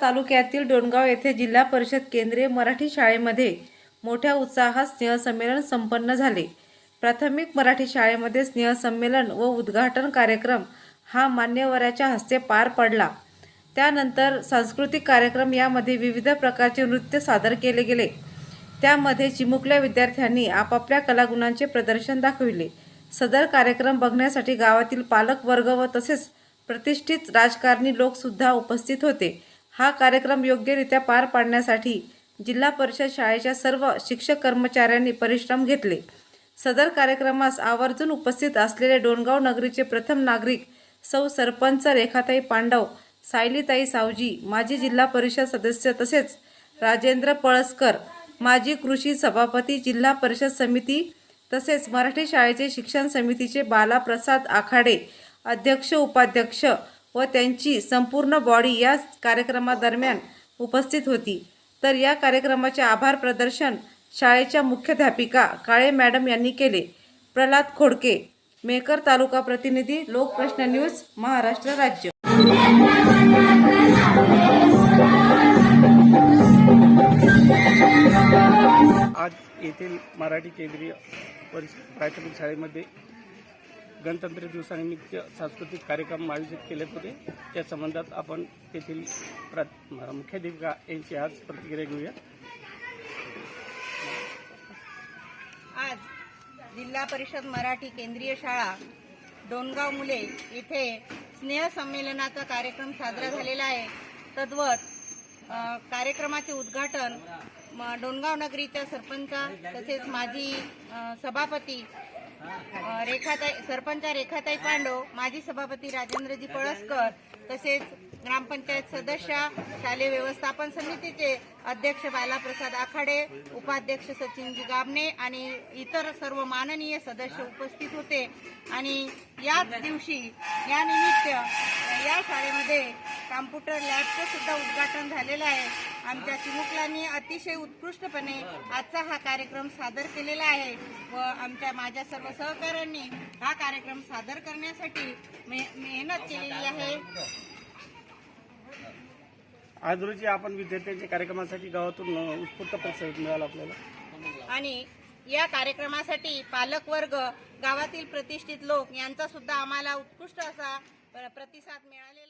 तालुक्यातील डोणगाव येथे जिल्हा परिषद केंद्रीय मराठी शाळेमध्ये मोठ्या उत्साहात स्नेहसंमेलन संपन्न झाले. प्राथमिक मराठी शाळेमध्ये स्नेहसंमेलन व उद्घाटन कार्यक्रम हा मान्यवराच्या हस्ते पार पडला. त्यानंतर सांस्कृतिक कार्यक्रम यामध्ये विविध प्रकारचे नृत्य सादर केले गेले. त्यामध्ये चिमुकल्या विद्यार्थ्यांनी आपापल्या कलागुणांचे प्रदर्शन दाखविले. सदर कार्यक्रम बघण्यासाठी गावातील पालकवर्ग व तसेच प्रतिष्ठित राजकारणी लोकसुद्धा उपस्थित होते. हा कार्यक्रम योग्यरित्या पार पाडण्यासाठी जिल्हा परिषद शाळेच्या सर्व शिक्षक कर्मचाऱ्यांनी परिश्रम घेतले. सदर कार्यक्रमास आवर्जून उपस्थित असलेले डोणगाव नगरीचे प्रथम नागरिक सौ सरपंच रेखाताई पांडव सायलीताई सावजी माजी जिल्हा परिषद सदस्य तसेच राजेंद्र पळसकर माजी कृषी सभापती जिल्हा परिषद समिती तसेच मराठी शाळेचे शिक्षण समितीचे बालाप्रसाद आखाडे अध्यक्ष उपाध्यक्ष व त्यांची संपूर्ण बॉडी या कार्यक्रमादरम्यान उपस्थित होती. तर या कार्यक्रमाचे आभार प्रदर्शन शाळेच्या मुख्याध्यापिका काळे मॅडम यांनी केले. प्रल्हाद खोडके मेकर तालुका प्रतिनिधी लोकप्रश्न न्यूज महाराष्ट्र राज्य. आज येथील मराठी केंद्रीय प्राथमिक शाळेमध्ये गणतंत्र दिवसानिमित्त सांस्कृतिक कार्यक्रम आयोजित केले होते. त्या संबंधात आपण तेथील प्रा मुख्याध्यापिका यांची आज प्रतिक्रिया घेऊया. आज जिल्हा परिषद मराठी केंद्रीय शाळा डोनगाव मुले इथे स्नेहसंमेलनाचा कार्यक्रम साजरा झालेला आहे. तद्वत कार्यक्रमाचे उद्घाटन म, नगरीच्या सरपंच तसेच माजी सभापती रेखाताई सरपंच रेखाताई पांडव माजी सभापती राजेंद्रजी पळसकर तसेच ग्रामपंचायत सदस्य शालेय व्यवस्थापन समितीचे अध्यक्ष बालाप्रसाद आखाडे उपाध्यक्ष सचिनजी गाबणे आणि इतर सर्व माननीय सदस्य उपस्थित होते. आणि याच दिवशी या निमित्त या शाळेमध्ये कॉम्प्युटर लॅबचं सुद्धा उद्घाटन झालेलं आहे. आमच्या चिमुकलांनी अतिशय उत्कृष्टपणे आजचा हा कार्यक्रम सादर केलेला आहे व आमच्या माझ्या सर्व सहकाऱ्यांनी हा कार्यक्रम सादर करण्यासाठी मे- मेहनत केलेली आहे. आज रोजी आपण विद्यार्थ्यांच्या कार्यक्रमासाठी गावातून उत्स्फूर्त प्रतिसाद मिळाला आपल्याला. आणि या कार्यक्रमासाठी पालक वर्ग गावातील प्रतिष्ठित लोक यांचा सुद्धा आम्हाला उत्कृष्ट असा प्र- प्रतिसाद मिळालेला